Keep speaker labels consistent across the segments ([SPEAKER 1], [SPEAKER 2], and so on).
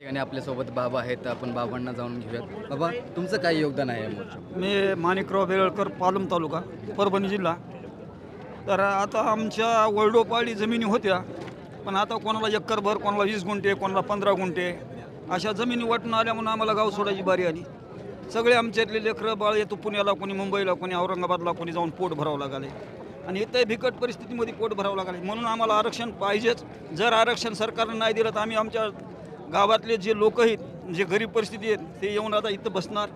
[SPEAKER 1] ठिकाणी आपल्यासोबत बाबा आहेत आपण बाबांना जाऊन घेऊयात. बाबा तुमचं काय योगदान आहे
[SPEAKER 2] मी माणिकराव बेळकर पालम तालुका परभणी जिल्हा. तर आता आमच्या वळडोपाळी जमिनी होत्या पण आता कोणाला एकरभर कोणाला वीस गुंठे कोणाला पंधरा गुंठे अशा जमिनी वाटून आल्या म्हणून आम्हाला गाव सोडायची बारी आली. सगळे आमच्यातले लेकरं बाळ येतो पुण्याला कोणी मुंबईला कोणी औरंगाबादला कोणी जाऊन पोट भरावं लागले. आणि इथंही बिकट परिस्थितीमध्ये पोट भरावं लागले. म्हणून आम्हाला आरक्षण पाहिजेच. जर आरक्षण सरकारनं नाही दिलं तर आम्ही आमच्या गावातले जे लोक आहेत जे गरीब परिस्थिती आहेत ते येऊन आता इथं बसणार.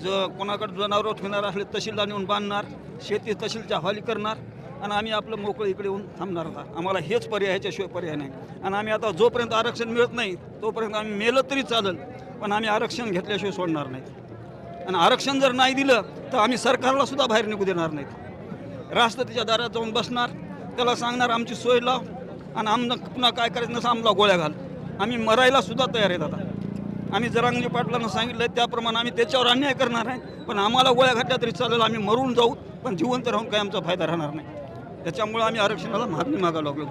[SPEAKER 2] ज कोणाकडे जनावरं ठेवणार असले तहसीलला नेऊन बांधणार शेती तहसीलच्या हवाली करणार आणि आम्ही आपलं मोकळं इकडे येऊन थांबणार होता आम्हाला हेच पर्याय ह्याच्याशिवाय पर्याय नाही. आणि आम्ही आता जोपर्यंत आरक्षण मिळत नाही तोपर्यंत आम्ही मेलं तरी चालेल पण आम्ही आरक्षण घेतल्याशिवाय सोडणार नाही. आणि आरक्षण जर नाही दिलं तर आम्ही सरकारला सुद्धा बाहेर निघू देणार नाहीत राष्ट्रपतीच्या दारात जाऊन बसणार त्याला सांगणार आमची सोय लाव आणि आमनं पुन्हा काय करायचं नसं आम्हाला गोळ्या घाल. आम्ही मरायला सुद्धा तयार आहेत आता. आम्ही जरांगली पाटलांना सांगितलं त्याप्रमाणे आम्ही त्याच्यावर अन्याय करणार आहे पण आम्हाला गोळ्या घातल्या तरी चालेल आम्ही मरून जाऊ पण जिवंत राहून काही आमचा फायदा राहणार नाही. त्याच्यामुळे आम्ही आरक्षणाला मागणी मागायला लागलो.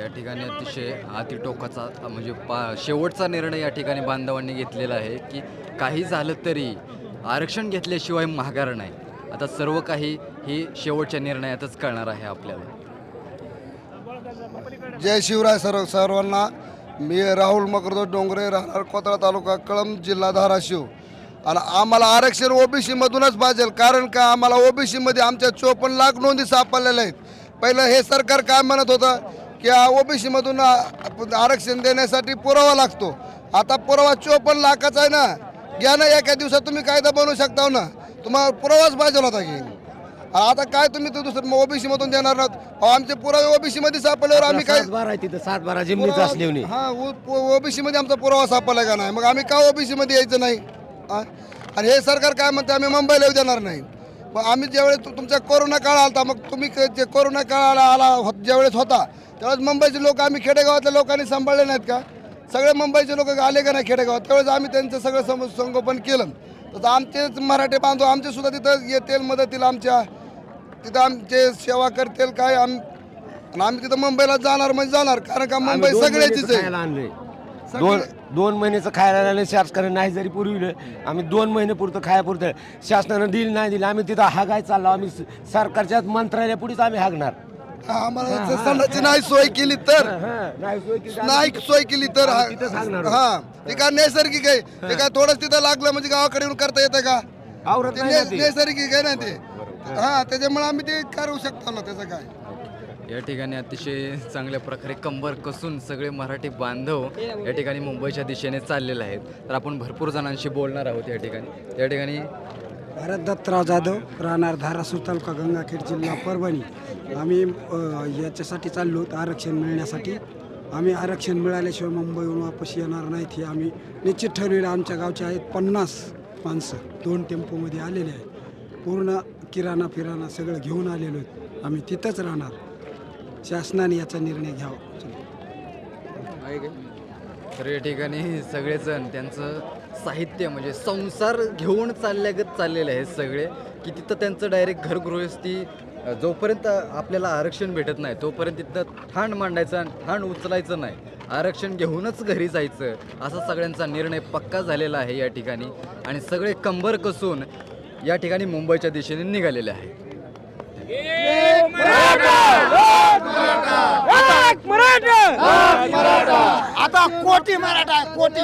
[SPEAKER 1] या ठिकाणी अतिशय अतिटोकाचा अ, म्हणजे पा शेवटचा निर्णय या ठिकाणी बांधवांनी घेतलेला आहे की काही झालं तरी आरक्षण घेतल्याशिवाय माघार नाही. आता सर्व काही हे शेवटच्या निर्णयातच कळणार आहे आपल्याला.
[SPEAKER 3] जय शिवराय सर्व सर्वांना. मी राहुल मकरदो डोंगरे राहणार कोतळा तालुका कळंब जिल्हा धाराशिव. आणि आम्हाला आरक्षण ओबीसीमधूनच पाहिजे कारण का आम्हाला ओबीसीमध्ये आमच्या चोपन्न लाख नोंदी सापडलेल्या आहेत. पहिलं हे सरकार काय म्हणत होतं की ओबीसीमधून आरक्षण देण्यासाठी पुरावा लागतो. आता पुरावा चोपन्न लाखाचा आहे ना. घ्या ना एका दिवसात तुम्ही कायदा बनवू शकता ना. तुम्हाला पुरावाच पाहिजे होता की. आता काय तुम्ही तो दुसरं ओबीसी मधून देणार नाहीत. अहो, आमचे पुरावे ओबीसी मध्ये सापडल्यावर आम्ही काय
[SPEAKER 4] सात बारा आहे तिथं सात बारा जमिनीचं असल्याने
[SPEAKER 3] हा ओबीसी मध्ये आमचा पुरावा सापडला का नाही? मग आम्ही का ओबीसी मध्ये यायचं नाही? हा? आणि हे सरकार काय म्हणते आम्ही मुंबईला येऊ देणार नाही. मग आम्ही ज्यावेळेस तु- तुमचा कोरोना काळ आलता मग तुम्ही क- जे कोरोना काळ आला हो- ज्यावेळेस होता त्यावेळेस मुंबईचे लोक आम्ही खेडेगावातल्या लोकांनी सांभाळले नाहीत का? सगळे मुंबईचे लोक आले का नाही खेडेगावात? त्यावेळेस आम्ही त्यांचं सगळं सम संगोपन केलं. तसं आमचेच मराठी बांधव आमचे सुद्धा तिथं येतील मदतीला आमच्या तिथं आमचे सेवा करतील काय आम आणि आम्ही तिथं मुंबईला जाणार म्हणजे जाणार कारण का मुंबई सगळ्याचीच आहे.
[SPEAKER 4] दोन दोन महिन्याचं खायला आणलं शासनाने नाही जरी पुरविलं आम्ही दोन महिने पुरतं खायापुरतं शासनानं दिलं नाही दिलं आम्ही तिथं हागाय चाललो आम्ही स- सरकारच्याच मंत्रालयापुढेच आम्ही हागणार.
[SPEAKER 3] आम्हाला जर सणाची नाही सोय केली तर.
[SPEAKER 4] हं, नाही सोय केली तर
[SPEAKER 3] नाही सोय केली तर
[SPEAKER 4] आम्ही तिथं सांगणार आहोत.
[SPEAKER 3] हा. ते काय नैसर्गिक आहे? ते काय थोडंच तिथं लागलं म्हणजे गावाकडे येऊन करता येतं का?
[SPEAKER 4] आवरत
[SPEAKER 3] ते
[SPEAKER 4] नाही ना
[SPEAKER 3] नै-
[SPEAKER 4] ते.
[SPEAKER 3] नैसर्गिक आहे ना ते. हा त्याच्यामुळे आम्ही ते करू शकतो ना त्याचं काय?
[SPEAKER 1] या ठिकाणी अतिशय चांगल्या प्रकारे कंबर कसून सगळे मराठी बांधव या ठिकाणी मुंबईच्या दिशेने चाललेले आहेत. तर आपण भरपूर जणांशी बोलणार आहोत या ठिकाणी. या ठिकाणी
[SPEAKER 5] भारत दत्तराव जाधव राहणार धारासूर तालुका गंगाखेड जिल्हा परभणी. आम्ही अ, याच्यासाठी चाललो आहोत आरक्षण मिळण्यासाठी. आम्ही आरक्षण मिळाल्याशिवाय मुंबईहून वापस येणार नाहीत हे आम्ही निश्चित ठरलेलं आमच्या गावचे आहेत पन्नास माणसं. दोन टेम्पोमध्ये आलेले आहेत. पूर्ण किराणा फिराणा सगळं घेऊन आलेलो आहेत. आम्ही तिथंच राहणार. शासनाने याचा निर्णय घ्यावा.
[SPEAKER 1] तर या ठिकाणी सगळेजण त्यांचं साहित्य म्हणजे संसार घेऊन चालल्यागत चाललेले आहेत सगळे की तिथं त्यांचं डायरेक्ट घरगृहस्थी अ, जोपर्यंत आपल्याला आरक्षण भेटत नाही तोपर्यंत तिथं ठाण मांडायचं आणि ठाण उचलायचं नाही. आरक्षण घेऊनच घरी जायचं असा सगळ्यांचा निर्णय पक्का झालेला आहे या ठिकाणी. आणि सगळे कंबर कसून या ठिकाणी मुंबईच्या दिशेने निघालेले आहे.
[SPEAKER 6] आता कोटी मराठा कोटी.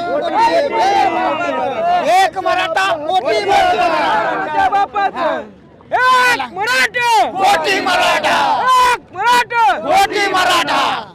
[SPEAKER 6] एक मराठा कोटी मराठा. कोटी मराठा! कोटी मराठा.